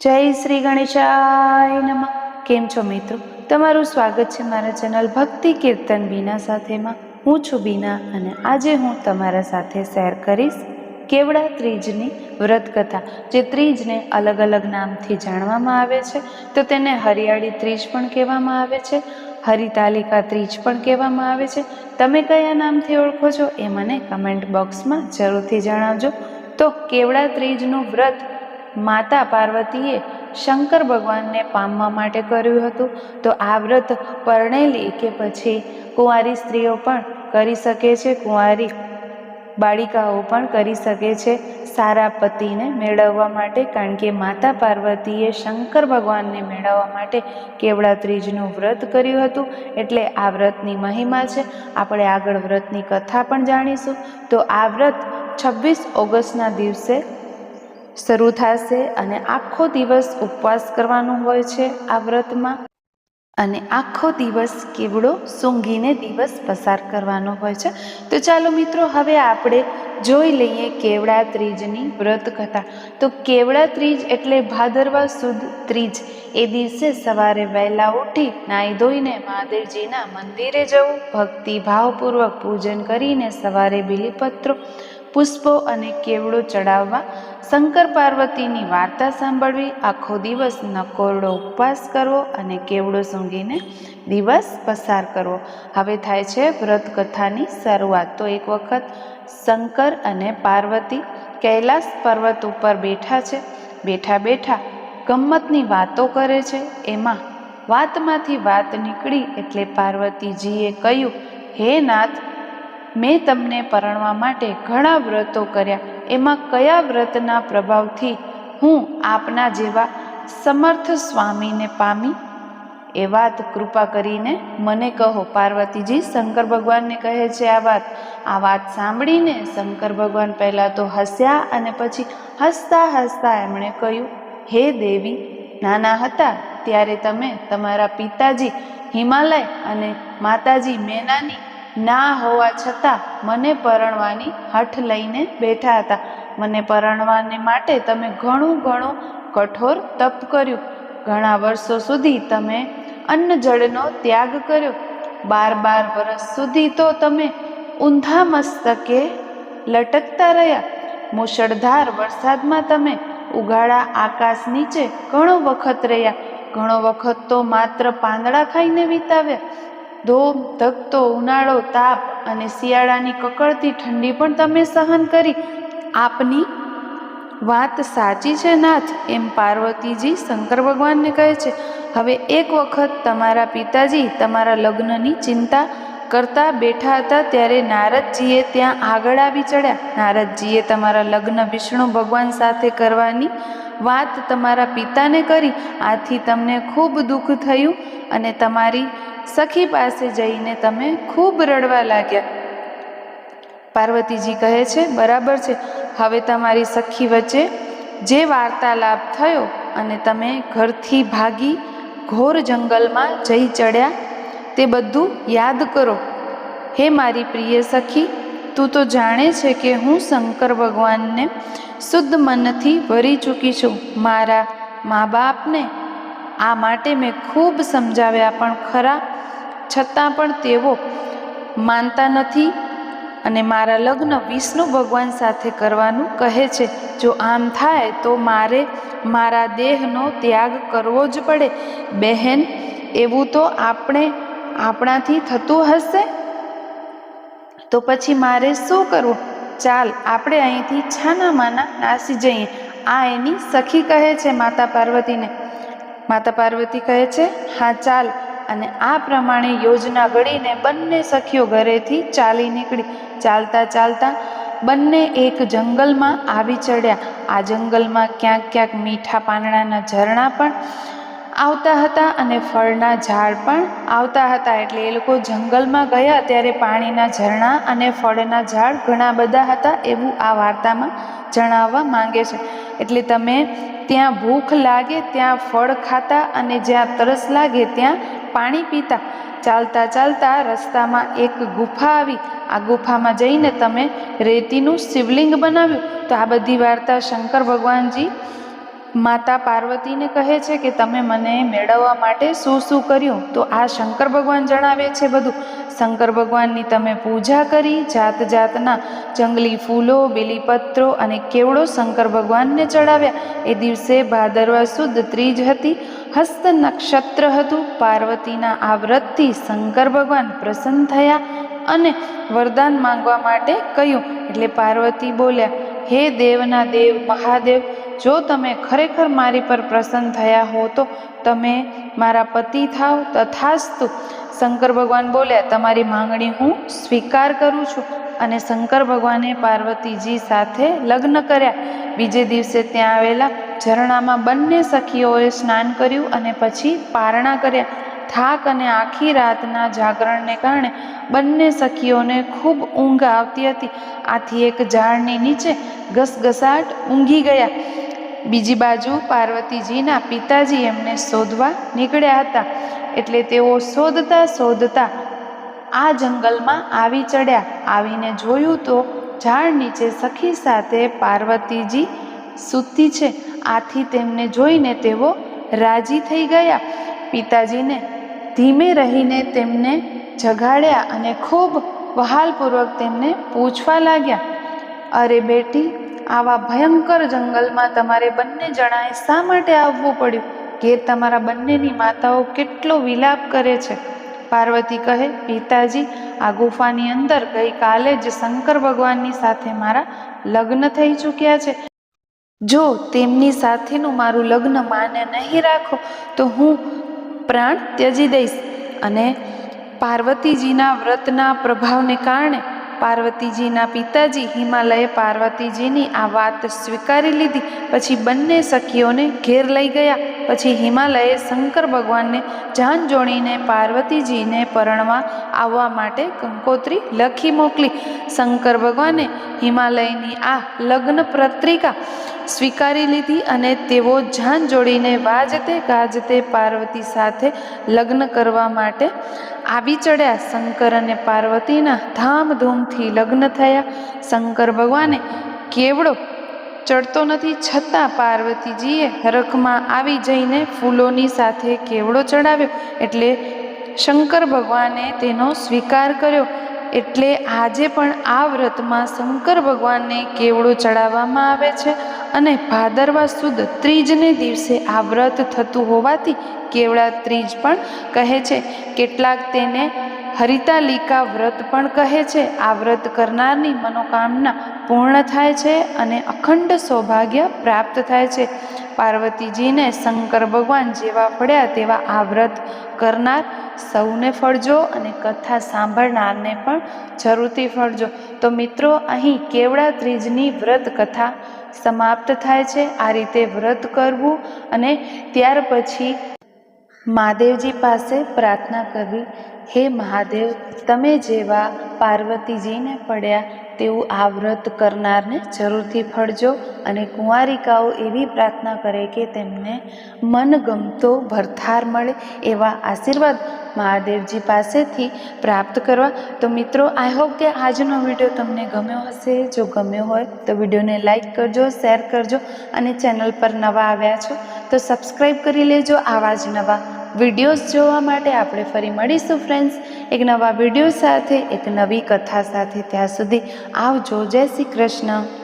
જય શ્રી ગણેશાય નમઃ. કેમ છો મિત્રો? તમારું સ્વાગત છે મારા ચેનલ ભક્તિ કીર્તન બીના સાથેમાં. હું છું બીના અને આજે હું તમારા સાથે શેર કરીશ કેવડા ત્રીજની વ્રત કથા જે ત્રીજને અલગ અલગ નામથી જાણવામાં આવે છે. તો તેને હરિયાળી ત્રીજ પણ કહેવામાં આવે છે, હરિતાલિકા ત્રીજ પણ કહેવામાં આવે છે. તમે કયા નામથી ઓળખો છો એ મને કમેન્ટ બોક્સમાં જરૂરથી જણાવજો. તો કેવડા ત્રીજનું વ્રત માતા પાર્વતીએ શંકર ભગવાનને પામવા માટે કર્યું હતું. તો આ વ્રત પરણેલી કે પછી કુંવારી સ્ત્રીઓ પણ કરી શકે છે, કુંવારી બાળિકાઓ પણ કરી શકે છે સારા પતિને મેળવવા માટે, કારણ કે માતા પાર્વતીએ શંકર ભગવાનને મેળવવા માટે કેવડા ત્રીજનું વ્રત કર્યું હતું. એટલે આ વ્રતની મહિમા છે. આપણે આગળ વ્રતની કથા પણ જાણીશું. તો આ વ્રત છવ્વીસ ઓગસ્ટના દિવસે શરૂ થશે અને આખો દિવસ ઉપવાસ કરવાનો હોય છે આ વ્રતમાં. અને આખો દિવસ કેવડો સૂંઘીને દિવસ પસાર કરવાનો હોય છે. તો ચાલો મિત્રો, હવે આપણે જોઈ લઈએ કેવડા ત્રીજની વ્રત કથા. તો કેવડા ત્રીજ એટલે ભાદરવા સુદ ત્રીજ. એ દિવસે સવારે વહેલા ઉઠી નાહી ધોઈને મહાદેવજીના મંદિરે જવું. ભક્તિ ભાવપૂર્વક પૂજન કરીને સવારે બિલીપત્રો પુષ્પો અને કેવડો ચડાવવા શંકર પાર્વતીની વાર્તા સાંભળવી, આખો દિવસ નકોરડો ઉપવાસ કરવો અને કેવડો સૂંઘીને દિવસ પસાર કરવો. હવે થાય છે વ્રત કથાની શરૂઆત. તો એક વખત શંકર અને પાર્વતી કૈલાસ પર્વત ઉપર બેઠા છે. બેઠા બેઠા ગમ્મતની વાતો કરે છે. એમાં વાતમાંથી વાત નીકળી એટલે પાર્વતીજીએ કહ્યું, હે નાથ મેં તમને પરણવા માટે ઘણા વ્રતો કર્યા. એમાં કયા વ્રતના પ્રભાવથી હું આપના જેવા સમર્થ સ્વામીને પામી? એ વાત કૃપા કરીને મને કહો. પાર્વતીજી, શંકર ભગવાનને કહે છે આ વાત. આ વાત સાંભળીને શંકર ભગવાન પહેલાં તો હસ્યા અને પછી હસતા હસતા એમણે કહ્યું, હે દેવી, નાના હતા ત્યારે તમે તમારા પિતાજી હિમાલય અને માતાજી મેનાની ના હોવા છતાં મને પરણવાની હઠ લઈને બેઠા હતા. મને પરણવાને માટે તમે ઘણું ઘણું કઠોર તપ કર્યું. ઘણા વર્ષો સુધી તમે અન્ન જળનો ત્યાગ કર્યો. બાર બાર વર્ષ સુધી તો તમે ઊંધા મસ્તકે લટકતા રહ્યા. મુશળધાર વરસાદમાં તમે ઉગાડા આકાશ નીચે ઘણો વખત રહ્યા. ઘણો વખત તો માત્ર પાંદડા ખાઈને વિતાવ્યા. ધોમ, ધકતો, ઉનાળો, તાપ અને શિયાળાની કકળતી ઠંડી પણ તમે સહન કરી. આપની વાત સાચી છે, નાથ, એમ પાર્વતીજી શંકર ભગવાનને કહે છે. હવે એક વખત તમારા પિતાજી તમારા લગ્નની ચિંતા કરતા બેઠા હતા ત્યારે નારદજીએ ત્યાં આગળ આવી ચડ્યા. નારદજીએ તમારા લગ્ન વિષ્ણુ ભગવાન સાથે કરવાની વાત તમારા પિતાને કરી. આથી તમને ખૂબ દુઃખ થયું અને તમારી સખી પાસે જઈને તમે ખૂબ રડવા લાગ્યા. પાર્વતીજી કહે છે, બરાબર છે. હવે તમારી સખી વચ્ચે જે વાર્તાલાપ થયો અને તમે ઘરથી ભાગી ઘોર જંગલમાં જઈ ચડ્યા તે બધું યાદ કરો. હે મારી પ્રિય સખી, તું તો જાણે છે કે હું શંકર ભગવાનને શુદ્ધ મનથી ભરી ચૂકી છું. મારા મા બાપને આ માટે મેં ખૂબ સમજાવ્યા, પણ ખરા છતાં પણ તેઓ માનતા નથી અને મારા લગ્ન વિષ્ણુ ભગવાન સાથે કરવાનું કહે છે. જો આમ થાય, તો મારે મારા દેહનો ત્યાગ કરવો જ પડે. બહેન, એવું તો આપણે આપણાથી થતું હશે? તો પછી મારે શું કરવું? ચાલ, આપણે અહીંથી છાના માના નાસી જઈએ. આ એની સખી કહે છે માતા પાર્વતીને. માતા પાર્વતી કહે છે, હા, ચાલ. અને આ પ્રમાણે યોજના ઘડીને બંને સખીઓ ઘરેથી ચાલી નીકળી. ચાલતા ચાલતા બંને એક જંગલમાં આવી ચડ્યા. આ જંગલમાં ક્યાંક ક્યાંક મીઠા પાંદડાના ઝરણા પણ આવતા હતા અને ફળના ઝાડ પણ આવતા હતા. એટલે એ લોકો જંગલમાં ગયા ત્યારે પાણીના ઝરણા અને ફળના ઝાડ ઘણા બધા હતા એવું આ વાર્તામાં જણાવવા માંગે છે. એટલે તમે ત્યાં ભૂખ લાગે ત્યાં ફળ ખાતા અને જ્યાં તરસ લાગે ત્યાં પાણી પીતા. ચાલતા ચાલતા રસ્તામાં એક ગુફા આવી. આ ગુફામાં જઈને તમે રેતીનું શિવલિંગ બનાવ્યું. તો આ બધી વાર્તા શંકર ભગવાનજી માતા પાર્વતીને કહે છે કે તમે મને મેળવવા માટે શું શું કર્યું? તો આ શંકર ભગવાન જણાવે છે બધું. શંકર ભગવાનની તમે પૂજા કરી જાત જાતના જંગલી ફૂલો, બેલીપત્રો અને કેવડો શંકર ભગવાનને ચડાવ્યા. એ દિવસે ભાદરવા સુદ ત્રીજ હતી. હસ્ત નક્ષત્ર હતું. પાર્વતીના આ વ્રતથી શંકર ભગવાન પ્રસન્ન થયા અને વરદાન માંગવા માટે કહ્યું. એટલે પાર્વતી બોલ્યા, હે દેવના દેવ, મહાદેવ જો તમે ખરેખર મારી પર પ્રસન્ન થયા હો, તો તમે મારા પતિ થાવ. તથાસ્તુ, શંકર ભગવાન બોલ્યા તમારી માંગણી હું સ્વીકાર કરું છું. અને શંકર ભગવાને પાર્વતીજી સાથે લગ્ન કર્યા. બીજે દિવસે ત્યાં આવેલા ઝરણામાં બંને સખીઓએ સ્નાન કર્યું અને પછી પારણા કર્યા. થાક અને આખી રાતના જાગરણને કારણે બંને સખીઓને ખૂબ ઊંઘ આવતી હતી. આથી એક ઝાડની નીચે ઘસઘસાટ ઊંઘી ગયા. બીજી બાજુ પાર્વતીજીના પિતાજી એમને શોધવા નીકળ્યા હતા. એટલે તેઓ શોધતા શોધતા આ જંગલમાં આવી ચડ્યા. આવીને જોયું તો ઝાડ નીચે સખી સાથે પાર્વતીજી સૂતી છે. આથી તેમને જોઈને તેઓ રાજી થઈ ગયા. પિતાજીને ધીમે રહીને તેમને જગાડ્યા અને ખૂબ વહાલપૂર્વક તેમને પૂછવા લાગ્યા, અરે બેટી આવા ભયંકર જંગલમાં તમારે બંને જણાએ શા માટે આવવું પડ્યું? કે તમારા બંનેની માતાઓ કેટલો વિલાપ કરે છે? પાર્વતી કહે, પિતાજી, આ ગુફાની અંદર ગઈકાલે જ શંકર ભગવાનની સાથે મારા લગ્ન થઈ ચૂક્યા છે. જો તેમની સાથેનું મારું લગ્ન માને નહીં રાખો, તો હું પ્રાણ ત્યજી દઈશ. અને પાર્વતીજીના વ્રતના પ્રભાવને કારણે પાર્વતીજીના પિતાજી હિમાલયે પાર્વતીજીની આ વાત સ્વીકારી લીધી. પછી બંને સખીઓને ઘેર લઈ ગયા. પછી હિમાલયે શંકર ભગવાનને જાન જોડીને પાર્વતીજીને પરણવા આવવા માટે કંકોત્રી લખી મોકલી. શંકર ભગવાને હિમાલયની આ લગ્ન પત્રિકા સ્વીકારી લીધી અને તેઓ જાન જોડીને વાજતે ગાજતે પાર્વતી સાથે લગ્ન કરવા માટે આવી ચડ્યા. શંકર અને પાર્વતીના ધામધૂમથી લગ્ન થયા. શંકર ભગવાને કેવડો ચડતો નથી, છતાં પાર્વતીજીએ હરખમાં આવી જઈને ફૂલોની સાથે કેવડો ચડાવ્યો. એટલે શંકર ભગવાને તેનો સ્વીકાર કર્યો. એટલે આજે પણ આ વ્રતમાં શંકર ભગવાનને કેવડો ચડાવવામાં આવે છે? અને ભાદરવા સુદ ત્રીજને દિવસે આ વ્રત થતું હોવાથી કેવડા ત્રીજ પણ કહે છે. કેટલાક તેને હરિતાલિકા વ્રત પણ કહે છે. આ વ્રત કરનારની મનોકામના પૂર્ણ થાય છે અને અખંડ સૌભાગ્ય પ્રાપ્ત થાય છે. પાર્વતીજીને શંકર ભગવાન જેવા પડ્યા તેવા આ વ્રત કરનાર સૌને ફળજો અને કથા સાંભળનારને પણ જરૂરથી ફળજો. તો મિત્રો, અહીં કેવડા ત્રીજની વ્રત કથા સમાપ્ત થાય છે. આ રીતે વ્રત કરવું અને ત્યાર પછી મહાદેવજી પાસે પ્રાર્થના કરવી હે મહાદેવ, તમે જેવા પાર્વતીજીને પડ્યા તેવું આ વ્રત કરનારને જરૂરથી ફળજો અને કુંવારિકાઓ એવી પ્રાર્થના કરે કે તેમને મનગમતો ભરથાર મળે એવા આશીર્વાદ મહાદેવજી પાસેથી પ્રાપ્ત કરવા. તો મિત્રો આઈ હોપ કે આજનો વીડિયો તમને ગમ્યો હશે. જો ગમ્યો હોય તો વિડીયોને લાઈક કરજો શેર કરજો અને ચેનલ પર નવા આવ્યા છો તો સબસ્ક્રાઈબ કરી લેજો આવા જ નવા વિડીયોઝ જોવા માટે આપણે ફરી મળીશું ફ્રેન્ડ્સ એક નવા વીડિયો સાથે, એક નવી કથા સાથે ત્યાં સુધી આવજો. જય શ્રી કૃષ્ણ.